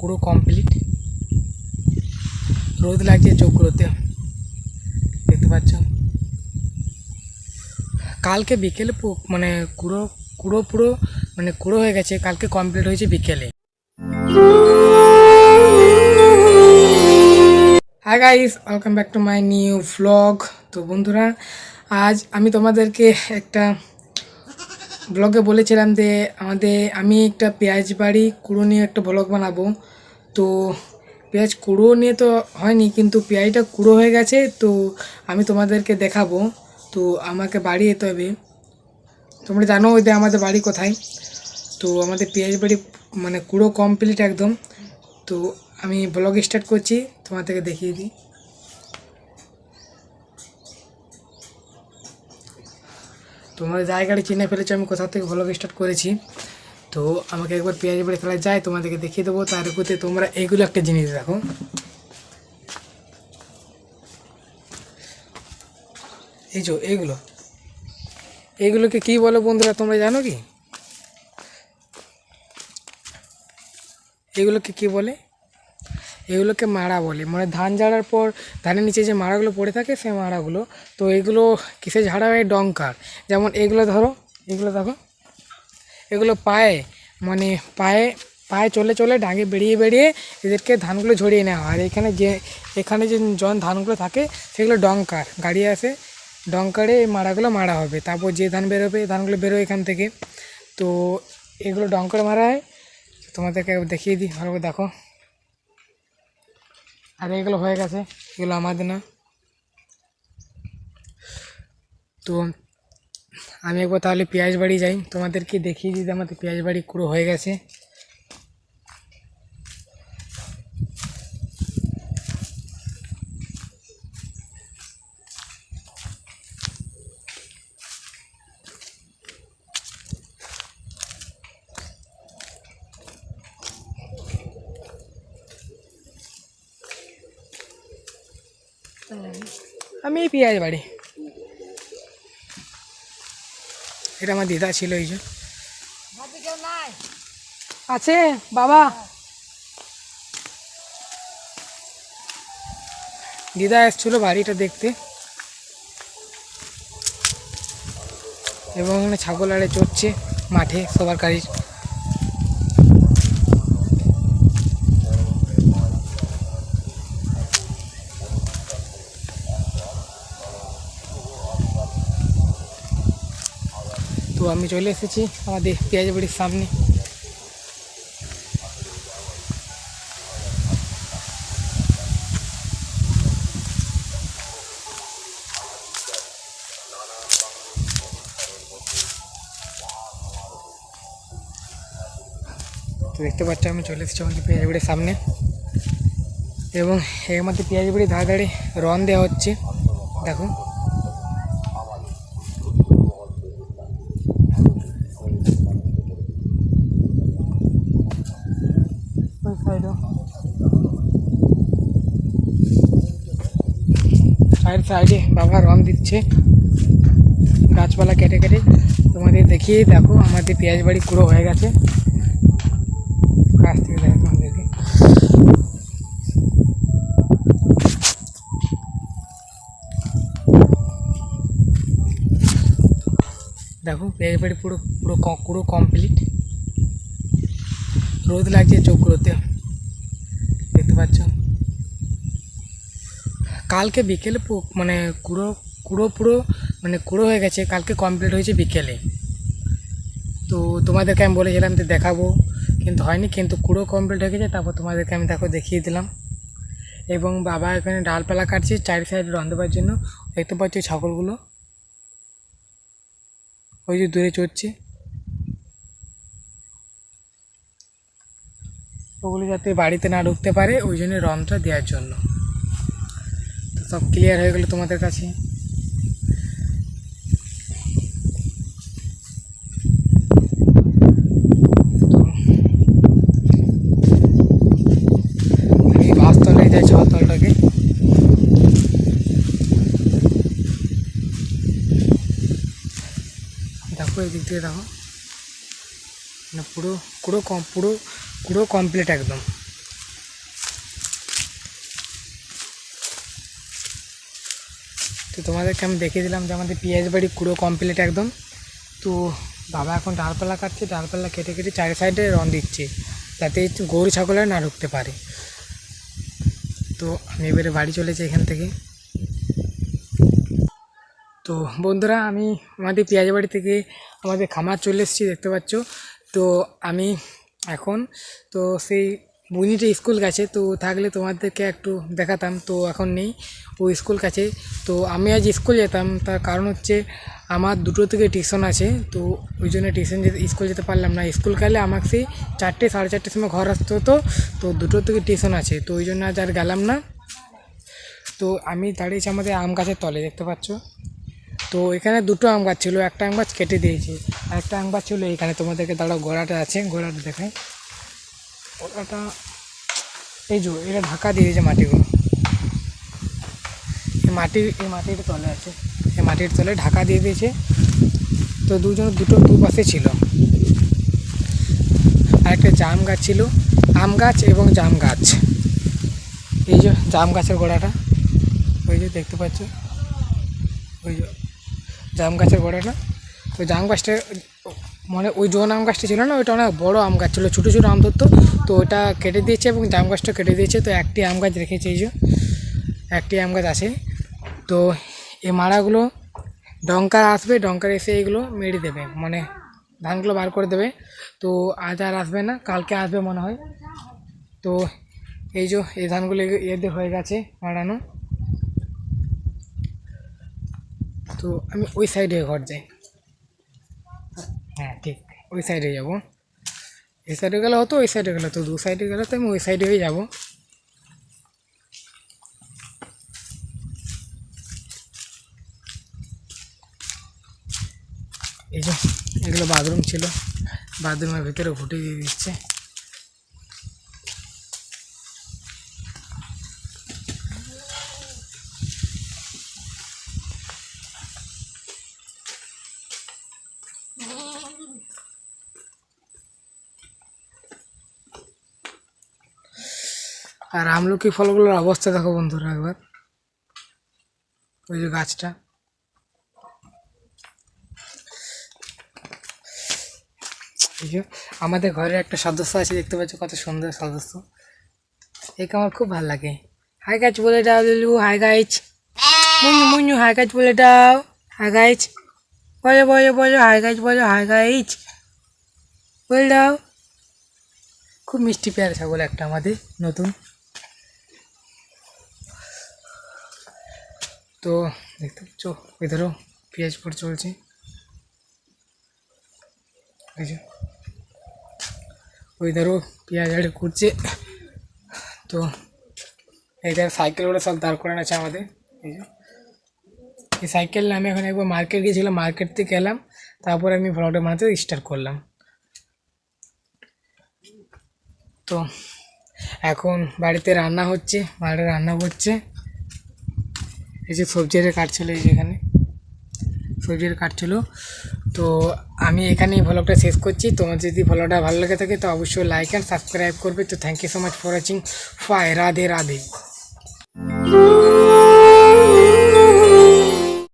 কুড়ো complete রোদ লাগছে চোখগুলোতে দেখতে পাচ্ছ? কালকে বিকেলে মানে কুড়ো কুড়ো পুরো মানে কুড়ো হয়ে গেছে, কালকে কমপ্লিট হয়েছে বিকেলে। Hi guys welcome back to my new blog তো বন্ধুরা, আজ আমি তোমাদেরকে একটা ব্লগে বলেছিলাম যে আমাদের, আমি একটা পেঁয়াজ বাড়ি, কুড়ো নিয়ে একটা ব্লগ বানাবো। তো পেঁয়াজ কুড়ো নিয়ে তো হয়নি, কিন্তু পেঁয়াজটা কুড়ো হয়ে গেছে, তো আমি তোমাদেরকে দেখাবো। তো আমাকে বাড়ি যেতে হবে। তোমরা জানো ওই যে আমাদের বাড়ি কোথায়? তো আমাদের পেঁয়াজ বাড়ি মানে কুড়ো কমপ্লিট একদম। তো আমি ব্লগ স্টার্ট করছি, তোমাদেরকে দেখিয়ে দিই। তোমরা জায়গাটা চিনে ফেলেছো, আমি কোথা থেকে ব্লগ স্টার্ট করেছি। তো আমাকে একবার পেঁয়াজ বাড়ি খেলা যায় তোমাদেরকে দেখিয়ে দেবো। তার উপরে তোমরা এইগুলো একটা জিনিস দেখো। এই যে এইগুলো এইগুলোকে কি বলো বন্ধুরা, তোমরা জানো কি? এগুলোকে কি বলে? এগুলোকে মাড়া বলে। মানে ধান ঝাড়ার পর ধানের নিচে যে মাড়াগুলো পড়ে থাকে, সেই মাড়াগুলো। তো এগুলো কিসে ঝাড়া হয়? ডঙ্কার যেমন এগুলো ধরো, এগুলো দেখো। এগুলো পায়ে মানে পায়ে পায়ে চলে চলে ডাঙে বেরিয়ে বেরিয়ে এদেরকে ধানগুলো ঝরিয়ে নেওয়া আর এখানে যে এখানে যে জন ধানগুলো থাকে, সেগুলো ডঙ্কার গাড়ি আসে ডঙ্কারে এই মাড়াগুলো মারা হবে। তারপর যে ধান বেরোবে ধানগুলো বেরোয় এখান থেকে। তো এগুলো ডঙ্কার মারা হয়। তোমাদেরকে দেখিয়ে দিই, ভালো করে দেখো। আর এগুলো হয়ে গেছে, এগুলো আমাদের না। তো আমি একবার তাহলে পেঁয়াজ বাড়ি যাই। তোমাদেরকে দেখিয়ে যে আমাদের পেঁয়াজ বাড়ি পুরো হয়ে গেছে। আমি পেঁয়াজ বাড়ি। এটা আমার দিদা ছিল এই জন্য। আছে? বাবা। দিদা এসছিল বাড়িটা দেখতে। এবং ছাগল আড়ে চড়ছে মাঠে সবার কাজ আমি চলে এসেছি আমাদের পেঁয়াজ বাড়ির সামনে। দেখতে পাচ্ছ, আমি চলে এসেছি আমাদের পেঁয়াজ বাড়ির সামনে। এবং এর মধ্যে পেঁয়াজ বাড়ি ধারে ধারে রন দেওয়া হচ্ছে। দেখো ওই সাইডও সাইড সাইডে বাবা রং দিচ্ছে। গাছপালা কেটে কেটে তোমাদের দেখিয়ে দেখো, আমাদের পেঁয়াজ বাড়ি পুরো হয়ে গেছে। কাছ থেকে দেখো তোমাদেরকে। দেখো, পেঁয়াজ বাড়ি পুরো পুরো পুরো কমপ্লিট রোদ লাগছে চোখগুলোতে দেখতে পাচ্ছ? কালকে বিকেলে মানে কুড়ো কুড়ো পুরো মানে কুড়ো হয়ে গেছে, কালকে কমপ্লিট হয়েছে বিকেলে। তো তোমাদেরকে আমি বলেছিলাম যে দেখাবো, কিন্তু হয়নি, কিন্তু কুড়ো কমপ্লিট হয়ে গেছে, তারপর তোমাদেরকে আমি দেখো দেখিয়ে দিলাম। এবং বাবা এখানে ডালপালা কাটছে চারি সাইডে রন্ধ দেওয়ার জন্য, দেখতে পাচ্ছ ছাগলগুলো? ওই যে দূরে চড়ছে। ওগুলো যাতে বাড়িতে না ঢুকতে পারে, ওই জন্য রংটা দেওয়ার জন্য। সব ক্লিয়ার হয়ে গেলো তোমাদের কাছে? দেখো এই দিক থেকে দেখো মানে পুরো পুরো পুরো পুরো কমপ্লিট একদম। তোমাদেরকে আমি দেখিয়ে দিলাম যে আমাদের পেঁয়াজ বাড়ি পুরো কমপ্লিট একদম। তো বাবা এখন ডালপালা কাটছে, ডালপালা কেটে কেটে চারি সাইডে রন দিচ্ছে, যাতে গরু, ছাগলের না ঢুকতে পারে। তো আমি এবারে বাড়ি চলেছি এখান থেকে। তো বন্ধুরা, আমি আমাদের পেঁয়াজ বাড়ি থেকে আমাদের খামার চলে এসেছি, দেখতে পাচ্ছ। তো আমি এখন, তো সেই বুনিটা স্কুল কাছে তো থাকলে তোমাদেরকে একটু দেখাতাম, তো এখন নেই, ও স্কুল কাছে তো আমি আজ স্কুল যেতাম, তার কারণ হচ্ছে আমার দুটো থেকে টিউশন আছে, তো ওই জন্য টিউশন যেতে, স্কুল যেতে পারলাম না। স্কুল গেলে আমাকে সেই চারটে, সাড়ে চারটের সময় ঘর আসতে হতো, তো দুটো থেকে টিউশন আছে, তো ওই জন্য আজ আর গেলাম না। তো আমি দাঁড়িয়েছি আমাদের আম গাছের তলে, দেখতে পাচ্ছ? তো এখানে দুটো আম গাছ ছিল, একটা আম গাছ কেটে দিয়েছি, আর একটা আম গাছ ছিল এখানে তোমাদেরকে দাঁড়াও গোড়াটা আছে গোড়াটা দেখাই। গোড়াটা এই যে, এটা ঢাকা দিয়ে দিয়েছে মাটিগুলো। এই মাটির এই মাটির তলে আছে। এই মাটির তলে ঢাকা দিয়ে দিয়েছে। তো দুজন, দুটো দুপাশে ছিল। আর একটা জাম গাছ ছিল। আম গাছ এবং জাম গাছ। এই যে জাম গাছের গোড়াটা। ওই যে দেখতে পাচ্ছ। ওই যে জাম গাছের গোড়াটা। তো জাম গাছটা মানে ওই জোন আম গাছটা ছিল না, ওইটা অনেক বড় আম গাছ ছিল, ছোটো ছোটো আম ধরতো। তো ওটা কেটে দিয়েছে এবং জাম গাছটা কেটে দিয়েছে। তো একটি আম গাছ রেখেছে এই যে, একটি আম গাছ আছে। তো এই মারাগুলো ডঙ্কার আসবে ডঙ্কার এসে এইগুলো মেরে দেবে মানে ধানগুলো বার করে দেবে। তো আজ আর আসবে না, কালকে আসবে মনে হয়। তো এই যে, এই ধানগুলো এদের হয়ে গেছে মারানো তো আমি ওই সাইডে ঘর যাই। হ্যাঁ ঠিক। ওই সাইডে যাব। এই সাইডে গেলে হতো, ওই সাইডে গেলে তো দু সাইডে গেলে তো আমি ওই সাইডে হয়ে যাব। এই যে, এগুলো বাথরুম ছিল। বাথরুমের ভিতরে ঘুটে দিয়ে দিচ্ছে। আর আমলকি ফলগুলোর অবস্থা দেখো বন্ধুরা একবার। ওই যে গাছটা। আমাদের ঘরে একটা সদস্য আছে, দেখতে পাচ্ছ কত সুন্দর সদস্য। একে আমার খুব ভালো লাগে। হাই গাছ বলে দাও Lulu hi guys Munnu Munnu hi guys বলে দাও। হাই গাইছ বলো বলো বলো হাই গাইছ বলো হাই গাইছ বলে দাও। খুব মিষ্টি পেয়ারা ছাগল একটা আমাদের, নতুন। তো দেখতে পাচ্ছ এধারও পেঁয়াজ পড়ে চলছে। এই যে ওই ধারও পেঁয়াজ আড়ে করছে। তো এই ধার সাইকেলগুলো সব দাঁড় করানো আছে আমাদের। এই যে, এই সাইকেল আমি এখন একবার মার্কেট গিয়েছিলাম মার্কেট থেকে এলাম তারপরে আমি ভ্লগটা বানাতে স্টার্ট করলাম। তো এখন বাড়িতে রান্না হচ্ছে, বাড়িতে রান্না করছে। এই যে সবজির কাটছিল এই যেখানে সবজির কাটছিল তো আমি এখানেই ভ্লগটা শেষ করছি। তোমার যদি ভ্লগটা ভালো লেগে থাকে, তো অবশ্যই লাইক অ্যান্ড সাবস্ক্রাইব করবে। তো thank you so much for watching phi Radhe Radhe